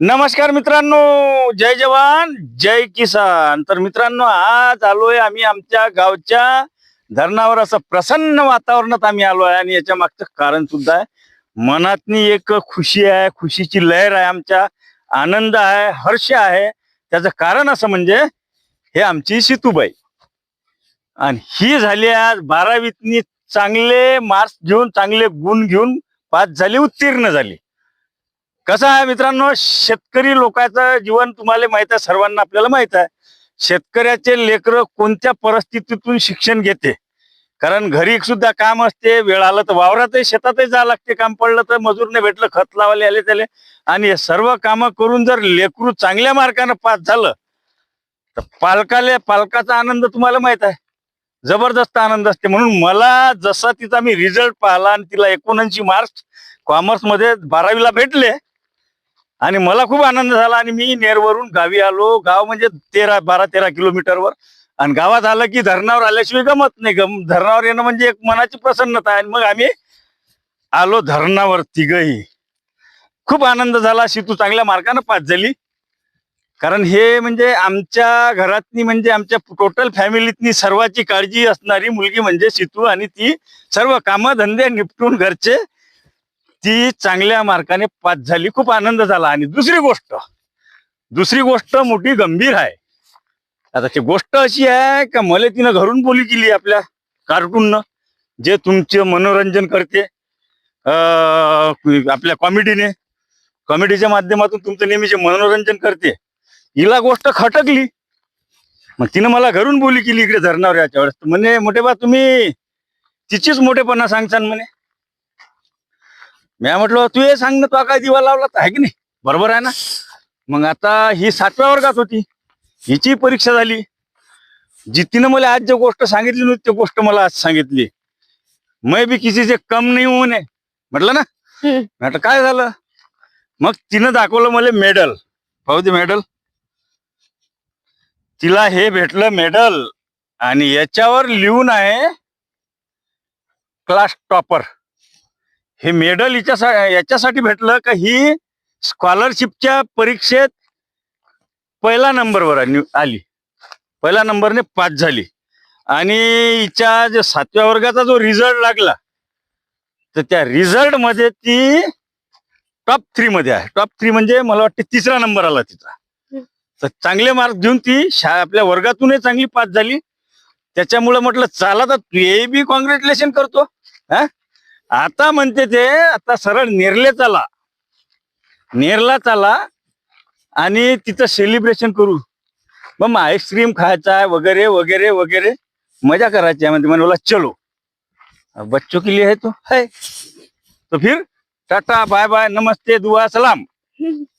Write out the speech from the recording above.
नमस्कार मित्रांनो जय जवान जय किसान. तर मित्रांनो आज आलोय आम्ही आमच्या गावच्या धरणावर. असं प्रसन्न वातावरणात आम्ही आलो आहे आणि याच्या मागचं कारण सुद्धा आहे. मनातनी एक खुशी आहे खुशीची लहर आहे आमच्या आनंद आहे हर्ष आहे. त्याचं कारण असं म्हणजे हे आमची सीतूबाई आणि ही झाली आज बारावीतनी चांगले मार्क्स घेऊन चांगले गुण घेऊन पास झाली उत्तीर्ण झाली. कसं आहे मित्रांनो शेतकरी लोकांचं जीवन तुम्हाला माहीत आहे सर्वांना आपल्याला माहीत आहे. शेतकऱ्याचे लेकरं कोणत्या परिस्थितीतून शिक्षण घेते? कारण घरी सुद्धा काम असते वेळ आलं तर वावरातही शेतातही जावं लागते काम पडलं तर मजूर नाही भेटलं खत लावायला आले त्याले. आणि हे सर्व कामं करून जर लेकरू चांगल्या मार्कानं पास झालं तर पालकाले पालकाचा आनंद तुम्हाला माहीत आहे. जबरदस्त आनंद असते. म्हणून मला जसा तिचा मी रिझल्ट पाहिला आणि तिला एकोणऐंशी मार्क्स कॉमर्समध्ये बारावीला भेटले आणि मला खूप आनंद झाला आणि मी नेरवरून गावी आलो. गाव म्हणजे तेरा बारा तेरा किलोमीटरवर आणि गावात आलं की धरणावर आल्याशिवाय गमत नाही. गम धरणावर येणं म्हणजे एक मनाची प्रसन्नता आहे. आणि मग आम्ही आलो धरणावर तिघही. खूप आनंद झाला. शितू चांगल्या मार्कानं पास झाली. कारण हे म्हणजे आमच्या घरातनी म्हणजे आमच्या टोटल फॅमिलीतनी सर्वाची काळजी असणारी मुलगी म्हणजे शितू आणि ती सर्व कामं धंदे निपटून घरचे ती चांगल्या मार्काने पास झाली खूप आनंद झाला. आणि दुसरी गोष्ट दुसरी गोष्ट मोठी गंभीर आहे. आता ती गोष्ट अशी आहे का मला तिनं घरून बोली केली आपल्या कार्टूननं जे तुमचे मनोरंजन करते. आपल्या कॉमेडीने कॉमेडीच्या माध्यमातून तुमचं नेहमीचे मनोरंजन करते हिला गोष्ट खटकली. मग तिनं मला घरून बोली केली इकडे धरणावर याच्या वेळेस म्हणे मोठे बा तुम्ही तिचीच मोठेपणा सांगसान म्हणे. मी म्हटलं तू हे सांग ना तू काय दिवा लावला आहे की नाही? बरोबर आहे ना? मग आता ही सातव्या वर्गात होती. हिची परीक्षा झाली. जी तिनं मला आज जी गोष्ट सांगितली नव्हती ती गोष्ट मला आज सांगितली. मै बी किसी से कम नाही होऊ नये म्हटलं ना. म्हटलं काय झालं? मग तिनं दाखवलं मला मेडल. पाहू दे मेडल. तिला हे भेटलं मेडल. आणि याच्यावर लिहून आहे क्लास टॉपर. हे मेडल हिच्या याच्यासाठी भेटलं का ही स्कॉलरशिपच्या परीक्षेत पहिला नंबरवर आली- पहिल्या नंबरने पास झाली. आणि हिच्या जो सातव्या वर्गाचा जो रिझल्ट लागला तर त्या रिझल्टमध्ये ती टॉप थ्री मध्ये आहे. टॉप थ्री म्हणजे मला वाटते तिसरा नंबर आला तिचा. तर चांगले मार्क घेऊन ती शा आपल्या वर्गातूनही चांगली पास झाली. त्याच्यामुळे म्हटलं चला तर ते बी कॉंग्रॅच्युलेशन करतो. हा? आता म्हणते ते आता सरळ नेरले चला. नेरला चला आणि तिथं सेलिब्रेशन करू. मग आईस्क्रीम खायचा वगैरे वगैरे वगैरे. मजा करायची आहे म्हणते. मला चलो. बच्चों के लिए है तो? है तो फिर टाटा बाय बाय नमस्ते दुआ सलाम.